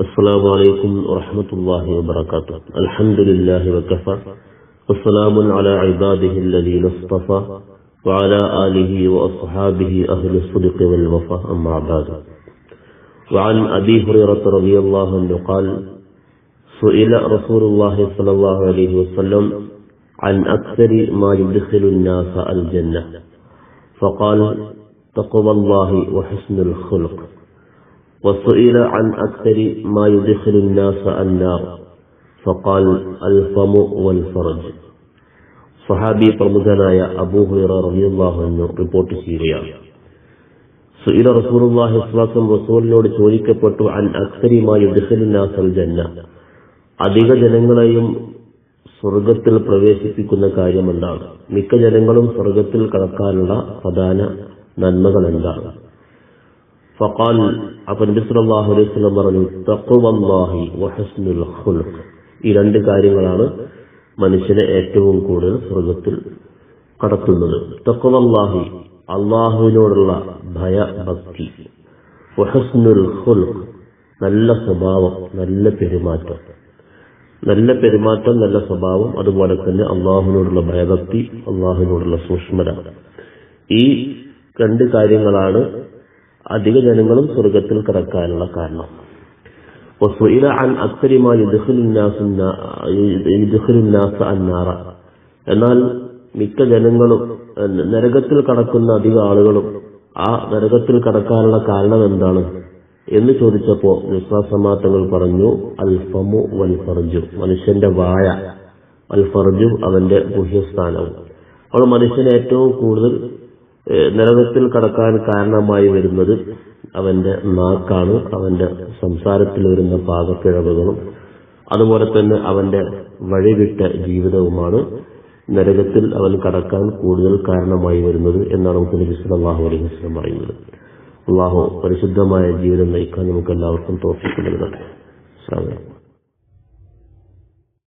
السلام عليكم ورحمة الله وبركاته. الحمد لله وكفى والسلام على عباده الذين اصطفى وعلى آله وأصحابه أهل الصدق والوفاء. أما بعد وعن أبي هريرة رضي الله عنه قال سئل رسول الله صلى الله عليه وسلم عن أكثر ما يدخل الناس الجنة فقال تقوى الله وحسن الخلق. وسئل عن أكثر ما يدخل الناس النار فقال الفم والفرج സഹാബി പ്രമുഖനായ അബൂ ഹുറ റളിയല്ലാഹു അൻഹു റിപ്പോർട്ട് ചെയ്യുകയാണ് സുഇല റസൂലുള്ളാഹി സ്വല്ലല്ലാഹു റസൂലിനോട് ചോദിക്കപ്പെട്ടു അൻ അക്സരിമായി യുദ്ഖലുന്നാസൽ ജന്ന അധിക ജനങ്ങളെയും സ്വർഗത്തിൽ പ്രവേശിപ്പിക്കുന്ന കാര്യം എന്താണ് മിക്ക ജനങ്ങളും സ്വർഗത്തിൽ കടക്കാനുള്ള പ്രധാന നന്മകൾ എന്താണ് ഫഖാൽ അപ്പൊ നബി സല്ലല്ലാഹു അലൈഹി വസല്ലം പറഞ്ഞു തഖ്വല്ലാഹി വഹസ്നുൽ ഖുൽഖ്. ഈ രണ്ട് കാര്യങ്ങളാണ് മനുഷ്യനെ ഏറ്റവും കൂടുതൽ സ്വർഗത്തിൽ കടത്തുന്നത്. തഖ്വല്ലാഹി അള്ളാഹുവിനോടുള്ള ഭയഭക്തി വഹസ്നുൽ ഖുൽഖ് നല്ല സ്വഭാവം നല്ല പെരുമാറ്റം. നല്ല പെരുമാറ്റം നല്ല സ്വഭാവം അതുപോലെ തന്നെ അള്ളാഹുവിനോടുള്ള ഭയഭക്തി അള്ളാഹുവിനോടുള്ള സൂക്ഷ്മത. ഈ രണ്ട് കാര്യങ്ങളാണ് അധിക ജനങ്ങളും സ്വർഗത്തിൽ കിടക്കാനുള്ള കാരണം. എന്നാൽ മിക്ക ജനങ്ങളും നരകത്തിൽ കടക്കുന്ന അധിക ആളുകളും ആ നരകത്തിൽ കടക്കാനുള്ള കാരണം എന്താണ്? എന്ന് ചോദിച്ചപ്പോ വിശ്വാസമാത്തങ്ങൾ പറഞ്ഞു അൽഫമു വൽ ഫർജു മനുഷ്യന്റെ വായ. അൽ ഫർജു അവന്റെ ഗുഹ്യസ്ഥാനവും അപ്പോൾ മനുഷ്യൻ ഏറ്റവും കൂടുതൽ നരകത്തിൽ കടക്കാൻ കാരണമായി വരുന്നത് അവന്റെ നാക്കാണ് അവന്റെ സംസാരത്തിൽ വരുന്ന പാകപ്പിഴവുകളും അതുപോലെ തന്നെ അവന്റെ വഴിവിട്ട ജീവിതവുമാണ് നരകത്തിൽ അവൻ കടക്കാൻ കൂടുതൽ കാരണമായി വരുന്നത് എന്നാണ് നമുക്ക് നിശ്ചിതം സല്ലല്ലാഹു അലൈഹി വസല്ലം പറയുന്നത്. അള്ളാഹു പരിശുദ്ധമായ ജീവിതം നയിക്കാൻ നമുക്ക് എല്ലാവർക്കും തോന്നിക്കുന്നത്